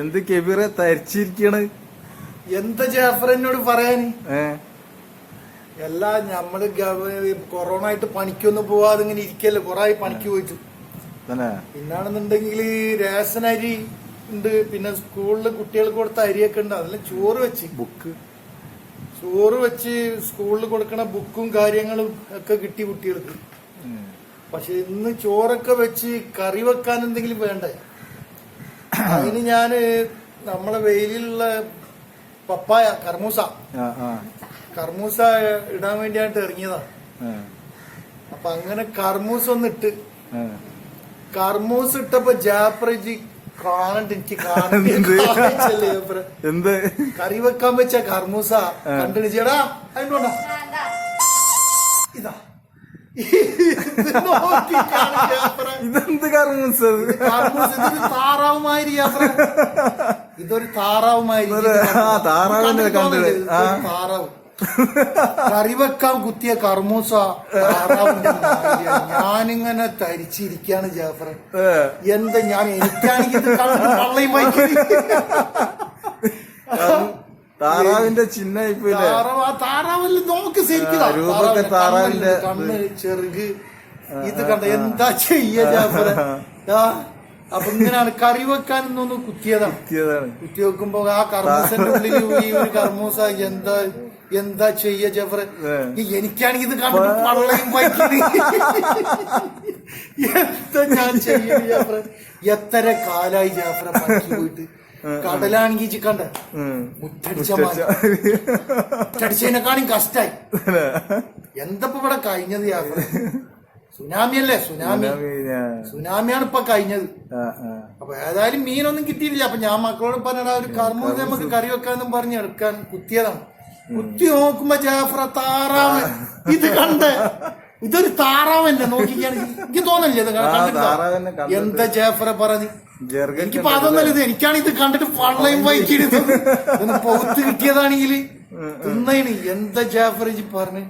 എന്ത് കെബീറെ തരിച്ചിരിക്കണ്? എന്ത് ജാഫർ എന്നോട് പറയാന് എല്ലാ നമ്മൾ കൊറോണ ആയിട്ട് പണിക്കൊന്നും പോവാതെ ഇങ്ങനെ ഇരിക്കല്ലേ. കൊറേ പണിക്ക് പോയിട്ട്. പിന്നാണെന്നുണ്ടെങ്കിൽ റേഷൻ അരി ഉണ്ട്. പിന്നെ സ്കൂളിൽ കുട്ടികൾക്ക് കൊടുത്ത അരിയൊക്കെ ഉണ്ട്. അതെല്ലാം ചോറ് വെച്ച്. ബുക്ക്. ചോറ് വെച്ച് സ്കൂളിൽ കൊടുക്കണ ബുക്കും കാര്യങ്ങളും ഒക്കെ കിട്ടി കുട്ടികൾക്ക്. പക്ഷെ ഇന്ന് ചോറൊക്കെ വെച്ച് കറി വെക്കാൻ എന്തെങ്കിലും വേണ്ടേ? അതിന് ഞാൻ നമ്മളെ വെയിലുള്ള പപ്പായ കർമൂസ. കർമൂസ ഇടാൻ വേണ്ടിയായിട്ട് ഇറങ്ങിയതാ. അപ്പൊ അങ്ങനെ കർമൂസ ഒന്ന് ഇട്ട്. ആ. കർമൂസ് ഇട്ടപ്പോ ജാപ്രജി കാണണ്ട് എനിക്ക്. എന്ത്? കറി വെക്കാൻ വെച്ച കർമൂസ കണ്ടിട്ട് ചേടാ ഇതെന്ത് കർമ്മൂസത് താറാവുമായി താറാവുമാതിരി യാത്ര ഇതൊരു താറാവുമായി. ഇതൊരു താറാവ്. കറി വെക്കാൻ കുത്തിയ കർമൂസ. ഞാനിങ്ങനെ തരിച്ചിരിക്കാണ് ജാഫർ. എന്താ ഞാൻ എനിക്കാണെങ്കിൽ താറാവിന്റെ ചിഹ്നം ഇപ്പൊ താറാവ് ആ താറാവല്ല നോക്ക് ശരിക്കും താറാവിന്റെ കണ്ണ് ചെറുക് ഇത് കണ്ട? എന്താ ചെയ്യ അപ്പൊ ഇങ്ങനെയാണ് കറി വെക്കാനൊന്നും കുത്തിയതാണ്. എത്തിയതാണ് കുത്തി വെക്കുമ്പോ ആ കർമ്മൂസന്റെ ഉള്ളിൽ ഈ ഒരു കർമ്മൂസ എന്താ എന്താ ചെയ്യ ജഫർ ഏ. എനിക്കാണെങ്കിൽ ഇത് കണ്ടിട്ട് പള്ളയും എന്താ ഞാൻ ചെയ്യ ജാഫർ എത്ര കാലായി ജാഫറെ പോയിട്ട്? കടലാണെങ്കിൽ ചിക്കണ്ട കണ്ട? ഉം. മുറ്റടിച്ച മുറ്റടിച്ചതിനെക്കാളും കഷ്ടായി. എന്തപ്പോ ഇവിടെ കഴിഞ്ഞത് ജാഫർ സുനാമി അല്ലേ? സുനാമി. സുനാമിയാണ് ഇപ്പൊ കഴിഞ്ഞത്. അപ്പൊ ഏതായാലും മീനൊന്നും കിട്ടിയിട്ടില്ല. അപ്പൊ ഞാൻ മക്കളോട് പറഞ്ഞടാ ഒരു കർമ്മ നമുക്ക് കറി വെക്കാന്നും പറഞ്ഞ് എടുക്കാൻ കുത്തിയതാണ്. കുത്തി നോക്കുമ്പോ ജാഫ്ര താറാവ്. ഇത് കണ്ട് ഇതൊരു താറാവല്ലേ നോക്കിക്കാണ്. എനിക്ക് തോന്നില്ലേ ഇത് കണ്ടിട്ടോ? എന്താ ജാഫ്ര പറഞ്ഞു? എനിക്ക് എനിക്കിപ്പോ അതൊന്നല്ല ഇത്. എനിക്കാണ് ഇത് കണ്ടിട്ട് പള്ളയും വൈക്കിടുന്നത് പൊത്ത് കിട്ടിയതാണെങ്കിൽ തിന്നേണ്. എന്താ ജാഫർ പറഞ്ഞു.